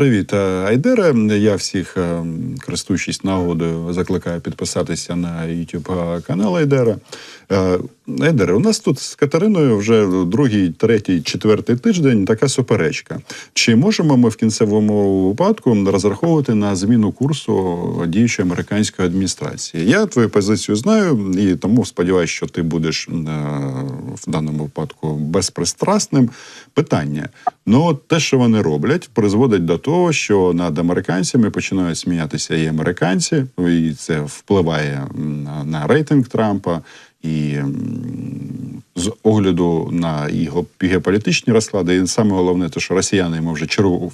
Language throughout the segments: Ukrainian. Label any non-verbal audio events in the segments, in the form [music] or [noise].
Привіт, Айдера. Айдере. Я всіх, е, користуючись нагодою, закликаю підписатися на YouTube канал Айдера. Е, Айдере, у нас тут з Катериною вже другий, третій, четвертий тиждень така суперечка. Чи можемо ми в кінцевому випадку розраховувати на зміну курсу діючої американської адміністрації? Я твою позицію знаю і тому сподіваюся, що ти будеш в даному випадку безпристрасним. Питання: ну, те, що вони роблять, призводить до того, що над американцями починають сміятися і американці, і це впливає на рейтинг Трампа. І з огляду на його геополітичні розклади, і саме головне, те, що росіяни йому вже чергу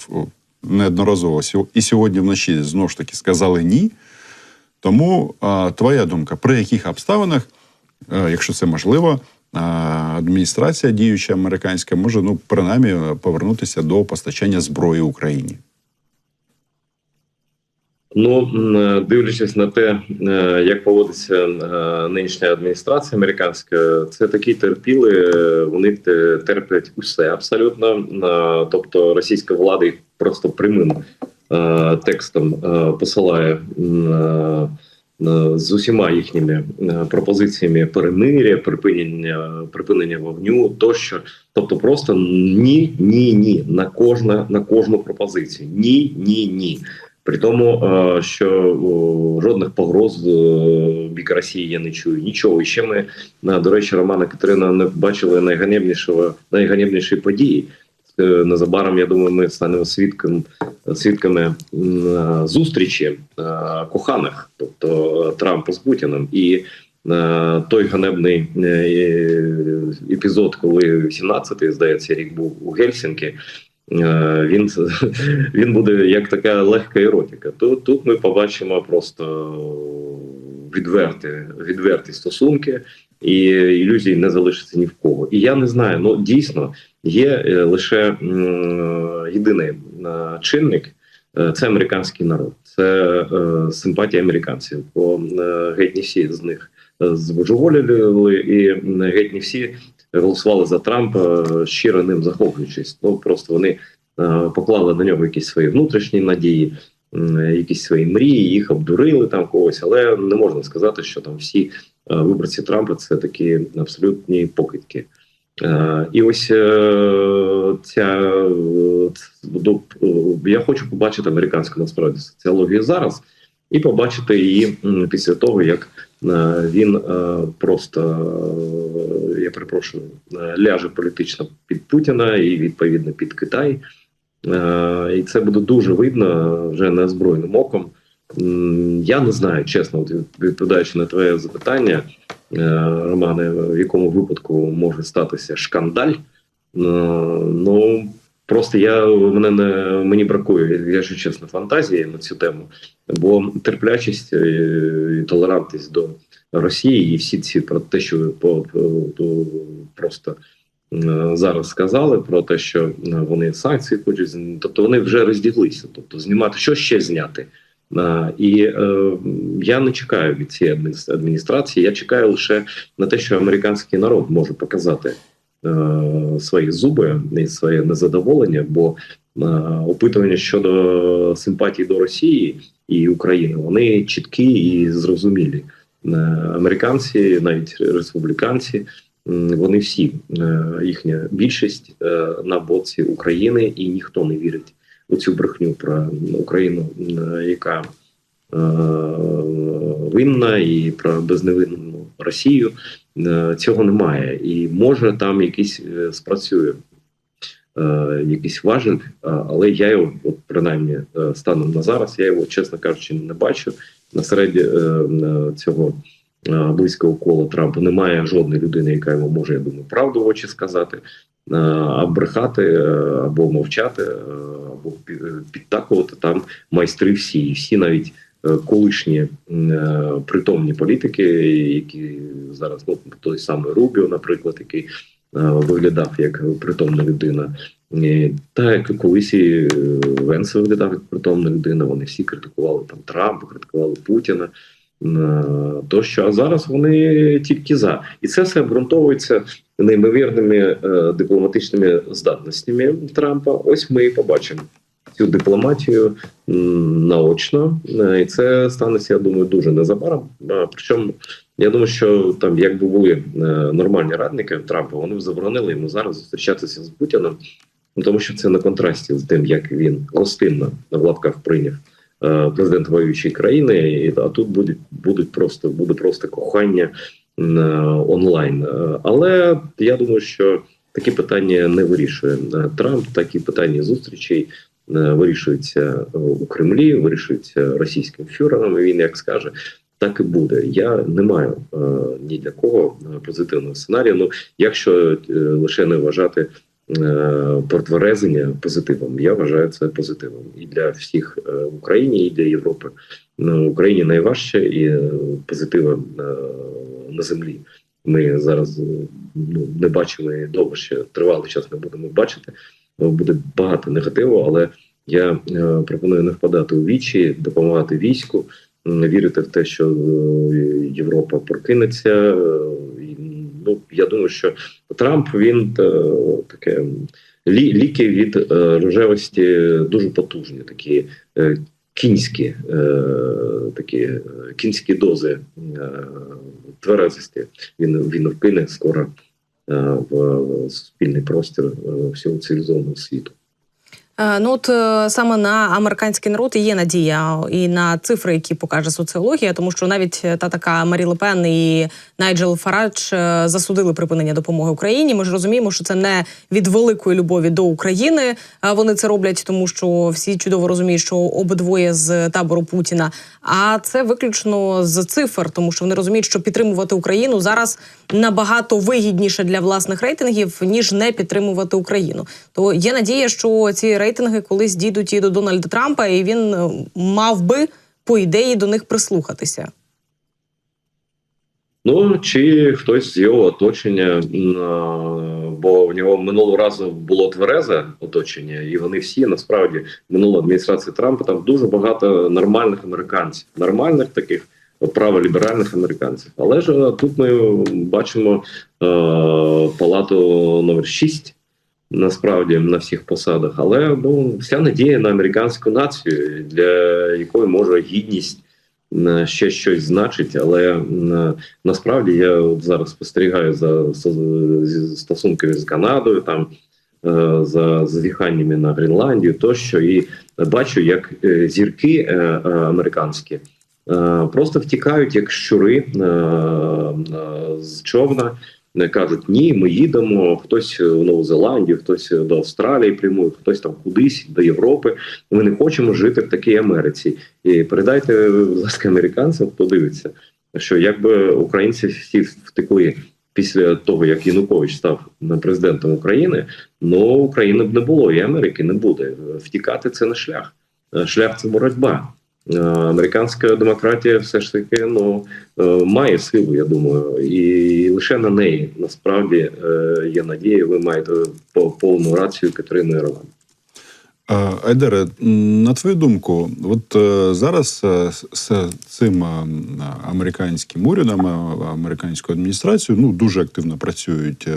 неодноразово і сьогодні вночі знову ж таки сказали ні. Тому твоя думка, при яких обставинах, а, якщо це можливо, а, адміністрація діюча американська може ну принаймні повернутися до постачання зброї Україні. Ну дивлячись на те, е, як поводиться е, нинішня адміністрація американська, це такі терпіли. Вони терплять усе абсолютно. Е, тобто російська влада їх просто прямим текстом посилає з усіма їхніми пропозиціями перемиря, припинення припинення вогню тощо. Тобто, просто ні, ні, ні на кожна на кожну пропозицію. Ні, ні, ні. При тому, е, що жодних погроз е, бік Росії я не чую. Нічого. І ще ми е, до речі, Романа Катерина не бачили найганебнішого найганебнішої події. Незабаром я думаю, ми станемо свідком свідками зустрічі коханих, тобто Трампа з Путіним, і той ганебний епізод, коли 17-й, здається, рік був у Гельсінкі. Е, він [laughs] він буде як така легка еротика. Тут тут ми побачимо просто відверті відверті стосунки, і ілюзій не залишиться ні в кого. І я не знаю. Ну дійсно є е, лише єдиний е, чинник. Це американський народ, це симпатія американців. Бо геть не всі з них збожеволіли, і геть не всі голосували за Трампа, щиро ним захоплюючись. Ну просто вони е, поклали на нього якісь свої внутрішні надії, якісь свої мрії, їх обдурили там когось, але не можна сказати, що там всі е, виборці Трампа це такі абсолютні покидьки. Е, і ось ця я хочу побачити американську насправді соціологію зараз і побачити її після того, як він просто я перепрошую, е, ляже політично під Путіна і відповідно під Китай. Е, і це буде дуже видно вже неозброєним оком. Я не знаю, чесно, відповідаючи на твоє запитання, е, Романе, в якому випадку може статися шкандаль. Ну просто я мене не мені бракує, якщо чесно, фантазії на цю тему, бо терплячість і толерантність до Росії, і всі ці про те, що ви по, по просто е, зараз сказали, про те, що е, вони санкції хочуть тобто вони вже розділися. Тобто, знімати що ще зняти. І е, я не чекаю від цієї адміністрації. Я чекаю лише на те, що американський народ може показати е, свої зуби і своє незадоволення, бо е, опитування щодо симпатії до Росії і України вони чіткі і зрозумілі. Е, американці, навіть республіканці, вони всі е, їхня більшість е, на боці України, і ніхто не вірить у цю брехню про Україну, яка винна, і про безневинну Росію. Цього немає, і може там якийсь спрацює. Якийсь важель, але я його, от принаймні, станом на зараз, я його, чесно кажучи, не бачу на середі е, цього е, близького кола Трампа немає жодної людини, яка йому може, я думаю, правду в очі сказати, е, а брехати або мовчати, або підтакувати там майстри всі, і всі навіть. Колишні притомні політики, які зараз ну той самий Рубіо, наприклад, який виглядав як притомна людина, та як колись і Венс виглядав як притомна людина. Вони всі критикували там Трампа, критикували Путіна. Тощо, а зараз вони тільки за, і це все обґрунтовується неймовірними е, дипломатичними здатностями Трампа. Ось ми і побачимо цю дипломатію наочно, Е, і це станеться, я думаю, дуже незабаром. Причому я думаю, що там, якби були е, нормальні радники Трампа, вони б заборонили йому зараз зустрічатися з Путіним, тому що це на контрасті з тим, як він гостинно в лапках прийняв е, президент воюючої країни, а тут будуть будуть просто буде просто кохання онлайн. Але я думаю, що такі питання не вирішує Трамп, такі питання зустрічей. Е, Вирішуються е, у Кремлі, вирішуються російським фюрером. Він як скаже, так і буде. Я не маю е, ні для кого е, позитивного сценарію. Ну, якщо е, лише не вважати е, портверезення позитивом, я вважаю це позитивом і для всіх в Україні, і для Європи. На Україні найважче і позитива на землі. Ми зараз ну, не бачили довго ще тривалий час не будемо бачити. Е, Буде багато негативу, але я е, пропоную не впадати у вічі, допомагати війську, вірити в те, що е, Європа прокинеться. Ну я думаю, що Трамп він таке лі, ліки від рожевості дуже потужні, такі кінські, такі кінські дози тверезості. Він він вкине скоро в спільний простір е, всього цивілізованого світу. Е, Ну от е, саме на американський народ і є надія і на цифри, які покаже соціологія, тому що навіть е, та така Марі Лепен і Найджел Фарадж засудили припинення допомоги Україні. Ми ж розуміємо, що це не від великої любові до України. Вони це роблять, тому що всі чудово розуміють, що обидвоє з табору Путіна. А це виключно з цифр, тому що вони розуміють, що підтримувати Україну зараз набагато вигідніше для власних рейтингів ніж не підтримувати Україну. То є надія, що ці рейтинги колись дійдуть і до Дональда Трампа, і він е, мав би по ідеї до них прислухатися. Ну чи хтось з його оточення, бо в нього минулого разу було тверезе оточення, і вони всі насправді минула адміністрація Трампа там дуже багато нормальних американців, нормальних таких праволіберальних американців. Але ж тут ми бачимо е, палату номер 6 насправді на всіх посадах. Але ну вся надія на американську націю, для якої може гідність ще щось значить, але насправді я от зараз спостерігаю за, стосунками з Канадою, там е, за зазіханнями на Гренландію, тощо, і бачу, як е, зірки е, американські просто втікають як щури з човна. Кажуть, ні, ми їдемо. Хтось в Нову Зеландію, хтось до Австралії прямує, хтось там кудись до Європи. Ми не хочемо жити в такій Америці. І передайте, будь ласка, американцям, хто дивиться, що якби українці всі втекли після того, як Янукович став президентом України, ну України б не було, і Америки не буде. Втікати це не шлях. Е, Шлях це боротьба. Е, Американська демократія все ж таки ну е, має силу, я думаю, і лише на неї насправді е, є надія. Ви маєте по- повну рацію Катерини Роман. Е, Айдере, на твою думку, от е, зараз е, з цим американським урядом, американською адміністрацією ну дуже активно працюють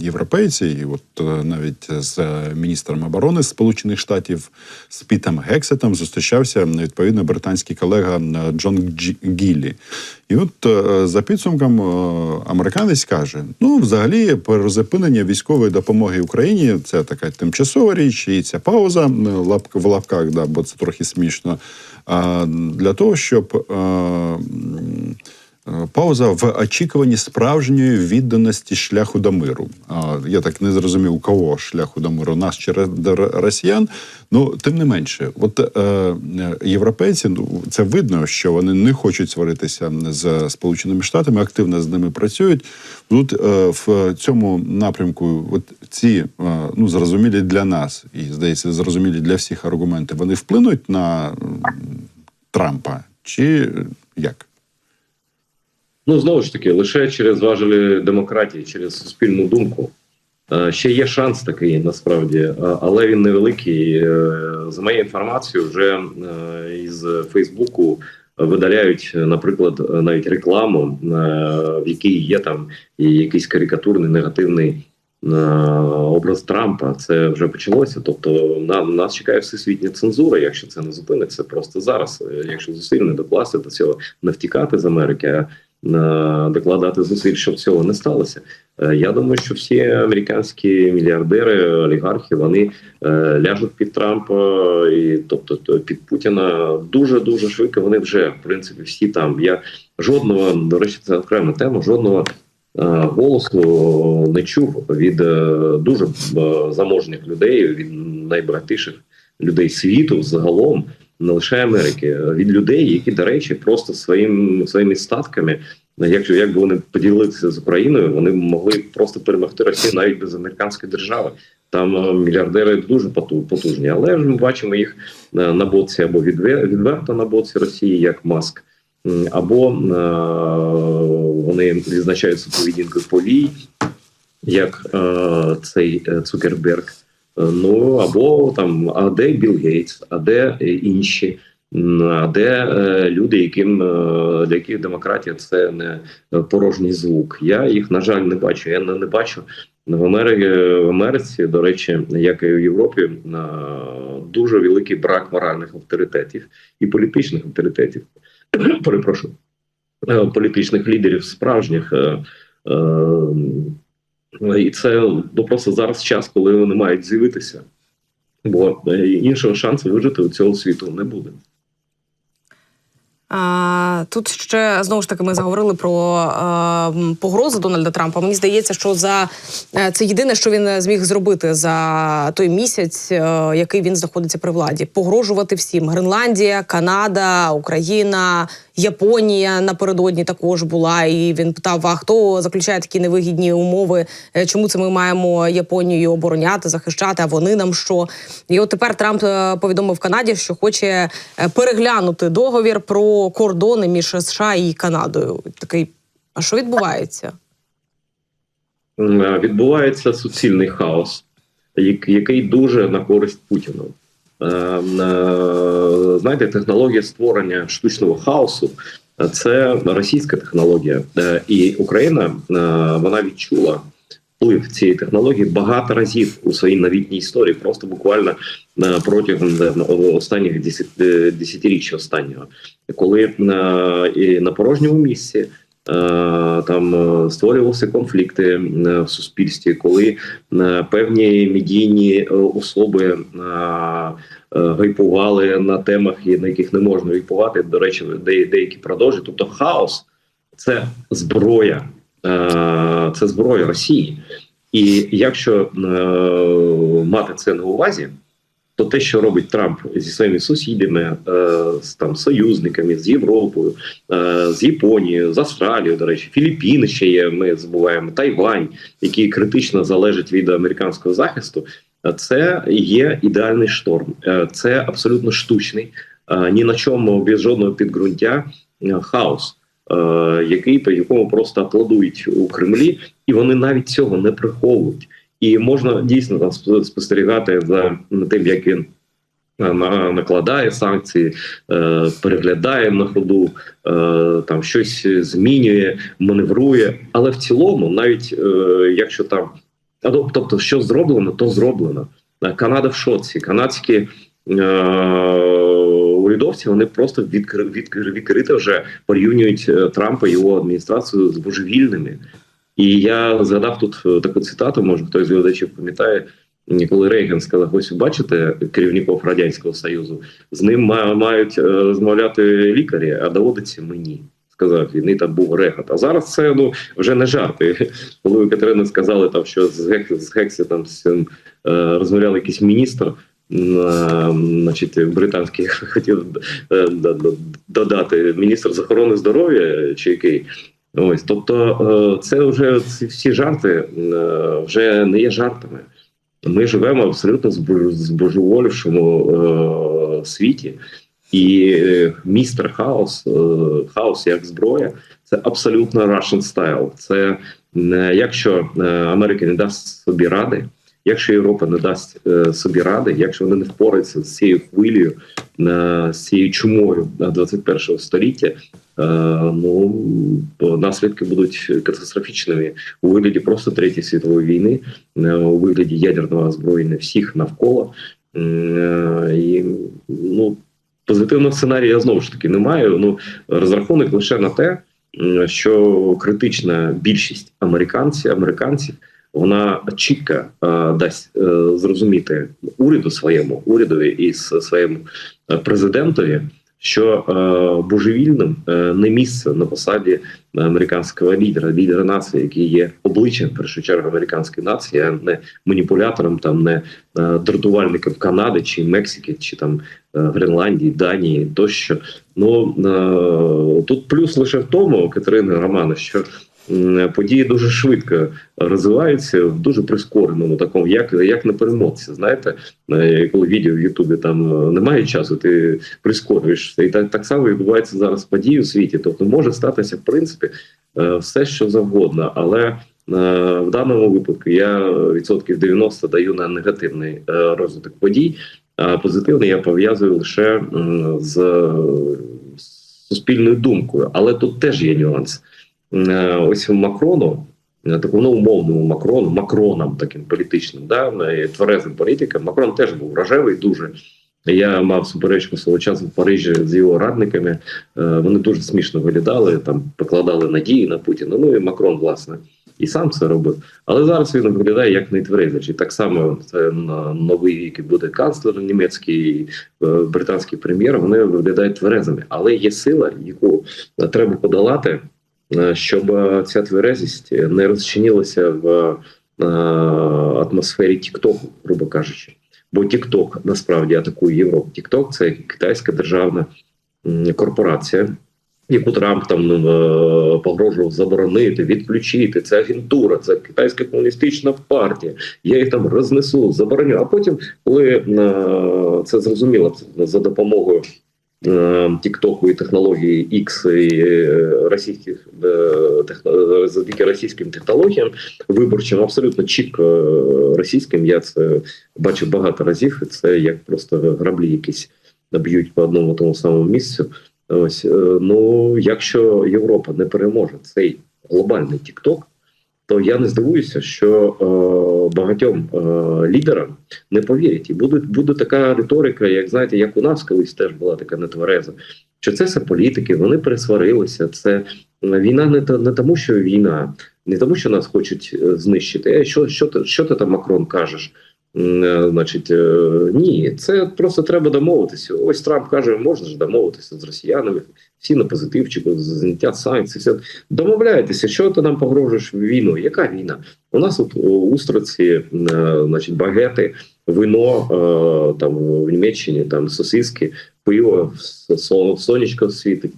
європейці, і от навіть з міністром оборони Сполучених Штатів з Пітом Гексетом зустрічався відповідно британський колега Джон Гіллі. І от за підсумком американець каже: ну, взагалі, призупинення військової допомоги Україні це така тимчасова річ, і ця пауза в лапках, да, бо це трохи смішно. Для того, щоб е, е, пауза в очікуванні справжньої відданості шляху до миру. Я так не зрозумів, у кого шляху до миру, нас чи росіян. Ну, тим не менше, от е, е, європейці, ну це видно, що вони не хочуть сваритися з Сполученими Штатами, активно з ними працюють. Тут е, в цьому напрямку, от ці е, ну зрозумілі для нас і здається, зрозумілі для всіх аргументи, вони вплинуть на Трампа чи як? Ну знову ж таки, лише через важелі демократії, через суспільну думку. Е, Ще є шанс такий насправді, е, але він невеликий. Е, За моєю інформацією, вже із Фейсбуку видаляють, наприклад, навіть рекламу, в якій є там якийсь карикатурний негативний образ Трампа. Це вже почалося. Тобто, на нас чекає всесвітня цензура, якщо це не зупиниться просто зараз. Якщо зусиль не докласти до цього, не втікати з Америки, а докладати зусиль, щоб цього не сталося. Е, Я думаю, що всі американські мільярдери, олігархи, вони е, ляжуть під Трампа, і тобто то під Путіна дуже дуже швидко. Вони вже в принципі всі там. Я жодного до речі, це окрема тема. Жодного е, голосу не чув від е, дуже е, заможних людей, від найбагатіших людей світу загалом. Не лише Америки, від людей, які, до речі, просто своїм своїми статками, якщо якби вони поділилися з Україною, вони могли просто перемогти Росію навіть без американської держави. Там е, мільярдери дуже поту- потужні, але ж ми бачимо їх е, на боці або відве- відверто на боці Росії, як Маск, або е, вони відзначаються поведінкою повій, як е, цей е, Цукерберг. Е, Ну або там, а де Білл Гейтс, а де е, інші, а де е, люди, яким для яких демократія це не порожній звук. Я їх на жаль не бачу. Я не, бачу в Америці, в Америці, до речі, як і в Європі, дуже великий брак моральних авторитетів і політичних авторитетів. Перепрошую, політичних лідерів справжніх. І це ну, просто зараз час, коли вони мають з'явитися, бо е, іншого шансу вижити у цього світу не буде. А, тут ще знову ж таки ми заговорили про а, погрози Дональда Трампа. Мені здається, що за е, це єдине, що він зміг зробити за той місяць, е, який він знаходиться при владі. Погрожувати всім: Гренландія, Канада, Україна, Японія напередодні також була. І він питав: а хто заключає такі невигідні умови? Е, Чому це ми маємо Японію обороняти, захищати? А вони нам що? І от тепер Трамп е, повідомив Канаді, що хоче е, переглянути договір про кордони між США і Канадою. Такий, а що відбувається? Е, Відбувається суцільний хаос, який дуже на користь Путіну. Е, е, Знаєте, технологія створення штучного хаосу це російська технологія, і Україна вона відчула вплив цієї технології багато разів у своїй новітній історії, просто буквально е, протягом е, останніх е, десятиріччя останнього, коли і на порожньому місці. Там створювалися конфлікти в суспільстві, коли певні медійні особи гайпували на темах, на яких не можна гайпувати. До речі, деякі продовжують. Тобто, хаос це зброя, це зброя Росії. І якщо е, мати це на увазі, то те, що робить Трамп зі своїми сусідами, е, з там союзниками, з Європою, е, з Японією, з Австралією, до речі, Філіппіни ще є. Ми забуваємо Тайвань, який критично залежить від американського захисту. е, Це є ідеальний шторм. Е, Це абсолютно штучний, е, ні на чому без жодного підґрунтя е, хаос, е, який по якому просто аплодують у Кремлі, і вони навіть цього не приховують. І можна дійсно там спо- спостерігати за тим, як він е, накладає санкції, е, переглядає на ходу, е, там щось змінює, маневрує. Але в цілому, навіть е, якщо там а, тобто, що зроблено, то зроблено. Е, Канада в шоці. Канадські е, урядовці вони просто відкри, відкри, відкрито вже порівнюють е, Трампа і його адміністрацію з божевільними. І я згадав тут е, таку цитату, може хтось з глядачів пам'ятає, коли Рейган сказав: ось бачите керівників радянського союзу, з ним мають е, розмовляти лікарі, а доводиться мені. Сказав він, і там був регот. А зараз це ну вже не жарти. [laughs] Коли у Катерини сказали, там що з Гек з Гексі там з цим розмовляв якийсь міністр. Значить, британський [laughs] хотів е, додати міністр з охорони здоров'я чи який Ось, тобто, е, це вже ці всі жарти е, вже не є жартами. Ми живемо абсолютно збож- збожеволівшому світі, і містер хаос, хаос як зброя, це абсолютно Russian style. Це якщо Америка не дасть собі ради, якщо Європа не дасть е, собі ради, якщо вони не впораються з цією хвилею, е, з цією чумою 21 століття, ну наслідки будуть катастрофічними у вигляді просто третьої світової війни, е, у вигляді ядерного озброєння всіх навколо. Е, І ну позитивного сценарія знову ж таки немає. Ну розрахунок лише на те, що критична більшість американців американців вона чітко е, дасть е, зрозуміти уряду своєму урядові і своєму е, президентові, що божевільним не місце на посаді американського лідера, лідера нації, який є обличчям першу чергу американської нації, а не маніпулятором, там не дратувальником Канади чи Мексики, чи там Гренландії, Данії тощо. Ну тут плюс лише в тому, Катерина Романа, що події дуже швидко розвиваються в дуже прискореному такому, як, як на перемотці. Знаєте, Е, коли відео в Ютубі там е, немає часу, ти прискорюєш. І так, так само відбувається зараз події у світі. Тобто може статися в принципі е, все, що завгодно, але в даному випадку я відсотків 90 даю на негативний розвиток подій, а позитивний я пов'язую лише з суспільною думкою. Але тут теж є нюанс. Е, Ось Макрону, е, такому умовному Макрону, Макроном таким політичним, да, е, тверезим політиком. Макрон теж був рожевий дуже. Я мав суперечку свого часу в Парижі з його радниками. Вони дуже смішно виглядали, там покладали надії на Путіна. Ну і Макрон, власне, і сам це робив. Але зараз він виглядає як нетверезий. Так само це на новий вік буде канцлер німецький, британський прем'єр. Вони виглядають тверезими. Але є сила, яку треба подолати, щоб е, ця тверезість не розчинилася в е, атмосфері Тіктоку, грубо кажучи. Бо Тікток насправді атакує Європу. Тікток це китайська державна корпорація, яку Трамп там е, погрожував заборонити, відключити. Це агентура, це китайська комуністична партія. Я їх там рознесу, забороню. А потім, коли е, це зрозуміло за допомогою. Е, Тіктоку і технології X і е, російських е, завдяки російським технологіям виборчим абсолютно чітко е, російським. Я це бачив багато разів. і Це як просто граблі якісь б'ють по одному тому самому місцю. Ось е, ну, якщо Європа не переможе цей глобальний Тікток, то я не здивуюся, що е, багатьом е, лідерам не повірять, і буде, буде така риторика, як знаєте, як у нас колись теж була така нетвереза. Що це все політики, вони пересварилися. Це е, війна не, не тому, що війна, не тому, що нас хочуть е, знищити. Е, що, що, що ти там Макрон кажеш? Е, Значить, е, ні, це просто треба домовитися. Ось Трамп каже, можна ж домовитися з росіянами, всі на позитивчику, зняття санкцій. Все. Домовляйтеся, що ти нам погрожуєш війною? Яка війна? У нас тут устриці, е, значить, багети, вино там в Німеччині, там сосиски, пиво, сон- сонечко світить.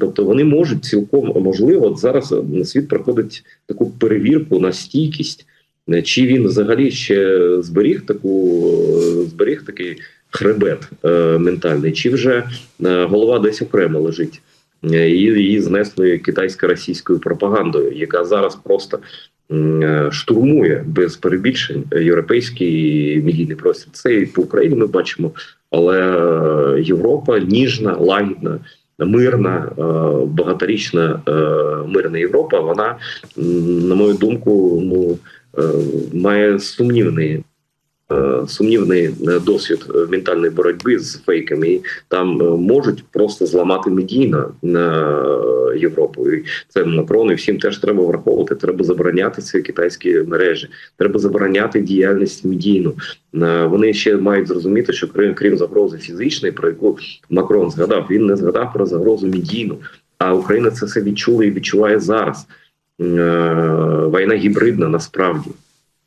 Тобто вони можуть цілком можливо от зараз світ проходить таку перевірку на стійкість. Е, Чи він взагалі ще зберіг таку е, зберіг такий хребет е, ментальний, чи вже е, голова десь окремо лежить, Е, і її знесли китайсько-російською пропагандою, яка зараз просто е, штурмує без перебільшень європейський медійний простір. Це і по Україні ми бачимо, але е, Європа ніжна, лагідна. Мирна, е, багаторічна е, мирна Європа, вона, на мою думку, ну е, має сумнівний. е, Сумнівний е, досвід е, ментальної боротьби з фейками, і там е, можуть просто зламати медійно на е, Європу. І це Макрон і всім теж треба враховувати. Треба забороняти ці китайські мережі, треба забороняти діяльність медійну. Е, Вони ще мають зрозуміти, що крім крім загрози фізичної, про яку Макрон згадав, він не згадав про загрозу медійну. А Україна це все відчула і відчуває зараз. Е, Війна гібридна насправді.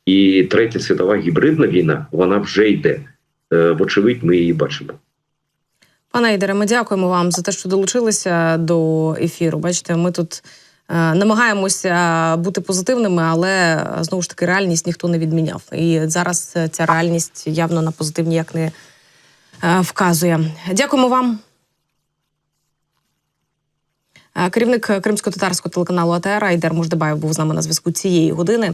І третя світова гібридна війна вона вже йде. Е, Вочевидь, ми її бачимо. Пане Ідере, ми дякуємо вам за те, що долучилися до ефіру. Бачите, ми тут е, намагаємося бути позитивними, але е, знову ж таки реальність ніхто не відміняв. І зараз ця реальність явно на позитив ніяк не е, вказує. Дякуємо вам. Е, Керівник кримсько-татарського телеканалу АТР Айдер Муждебаєв був з нами на зв'язку цієї години.